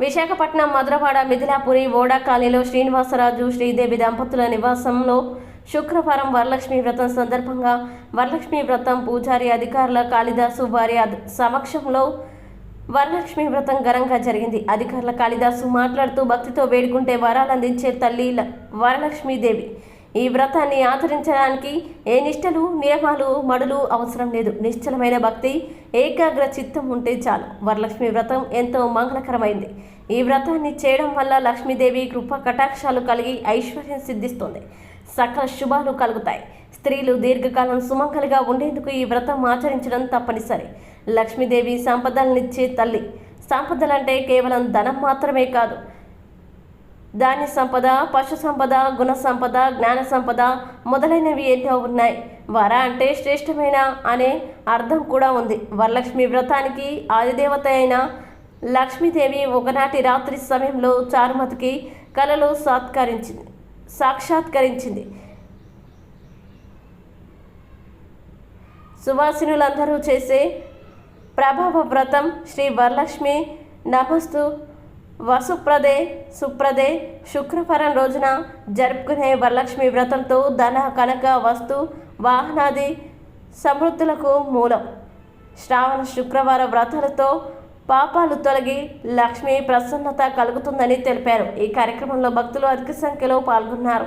విశాఖపట్నం మధురవాడ మిథిలాపురి ఓడా కాలనీలో శ్రీనివాసరాజు శ్రీదేవి దంపతుల నివాసంలో శుక్రవారం వరలక్ష్మి వ్రతం సందర్భంగా వరలక్ష్మి వ్రతం పూజారి అధికారుల కాళిదాసు వారి సమక్షంలో వరలక్ష్మి వ్రతం ఘనంగా జరిగింది. అధికారుల కాళిదాసు మాట్లాడుతూ భక్తితో వేడుకుంటే వరాలు అందించే తల్లి వరలక్ష్మీదేవి. ఈ వ్రతాన్ని ఆచరించడానికి ఏ నిష్టలు నియమాలు మడులు అవసరం లేదు. నిశ్చలమైన భక్తి ఏకాగ్ర చిత్తం ఉంటే చాలు. వరలక్ష్మి వ్రతం ఎంతో మంగళకరమైంది. ఈ వ్రతాన్ని చేయడం వల్ల లక్ష్మీదేవి కృప కటాక్షాలు కలిగి ఐశ్వర్యం సిద్ధిస్తుంది. సకల శుభాలు కలుగుతాయి. స్త్రీలు దీర్ఘకాలం సుమంగలిగా ఉండేందుకు ఈ వ్రతం ఆచరించడం తప్పనిసరి. లక్ష్మీదేవి సంపదలనిచ్చే తల్లి. సంపదలంటే కేవలం ధనం మాత్రమే కాదు. ధాన్య సంపద పశు సంపద గుణ సంపద జ్ఞాన సంపద మొదలైనవి ఎన్నో ఉన్నాయి. వర అంటే శ్రేష్టమైన అనే అర్థం కూడా ఉంది. వరలక్ష్మి వ్రతానికి ఆదిదేవత అయిన లక్ష్మీదేవి ఒకనాటి రాత్రి సమయంలో చారుమతికి కలలో సాత్కరించింది. సాక్షాత్కరించింది. సువాసినులందరూ చేసే ప్రభావ వ్రతం శ్రీ వరలక్ష్మి నమస్తు వసుప్రదే సుప్రదే శుక్రవారం రోజున జరుపుకునే వరలక్ష్మి వ్రతంతో ధన కనక వస్తు వాహనాది సమృద్ధులకు మూలం. శ్రావణ శుక్రవార వ్రతాలతో పాపాలు తొలగి లక్ష్మి ప్రసన్నత కలుగుతుందని తెలిపారు. ఈ కార్యక్రమంలో భక్తులు అధిక సంఖ్యలో పాల్గొన్నారు.